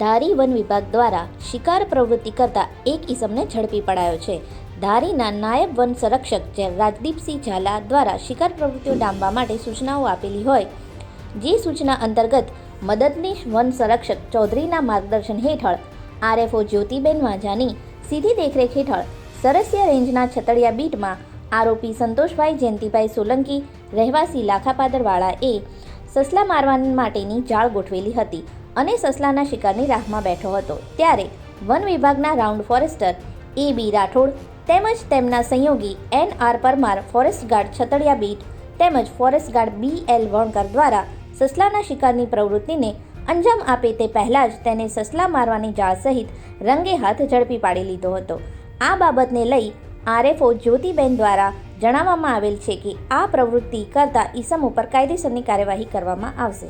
ધારી one વિભાગ દ્વારા શિકાર પ્રવૃત્તિ કરતા એક ઈસમને ઝડપી પડાયો છે. ધારીના નાયબ વન સંરક્ષક રાજદીપસિંહ ઝાલા દ્વારા શિકાર પ્રવૃત્તિઓ ડામવા માટે સૂચનાઓ આપેલી હોય, જે સૂચના અંતર્ગત મદદનીશ વન સંરક્ષક ચૌધરીના માર્ગદર્શન હેઠળ, આરએફઓ જ્યોતિબેન વાંઝાની સીધી દેખરેખ હેઠળ, સરસિયા રેન્જના છતડિયા બીટમાં આરોપી સંતોષભાઈ જયંતિભાઈ સોલંકી, રહેવાસી લાખાપાદરવાળાએ સસલા મારવા માટેની જાળ ગોઠવેલી હતી. અને સસલાના શિકારની રાહમાં બેઠો હતો. ત્યારે વન વિભાગના round forester A B Rathod તેમજ તેમના સંયોગી N R Parmar forest guard Chhatadiya beat તેમજ forest guard B L Vankar દ્વારા સસલાના શિકારની પ્રવૃત્તિને અંજામ આપે તે પહેલાં જ તેને સસલા મારવાની જાળ સહિત રંગે હાથ ઝડપી પાડી લીધો હતો. આ બાબતને લઈ આરએફઓ જ્યોતિબેન દ્વારા જણાવવામાં આવેલ છે કે આ પ્રવૃત્તિ કરતા ઈસમ ઉપર કાયદેસરની કાર્યવાહી કરવામાં આવશે.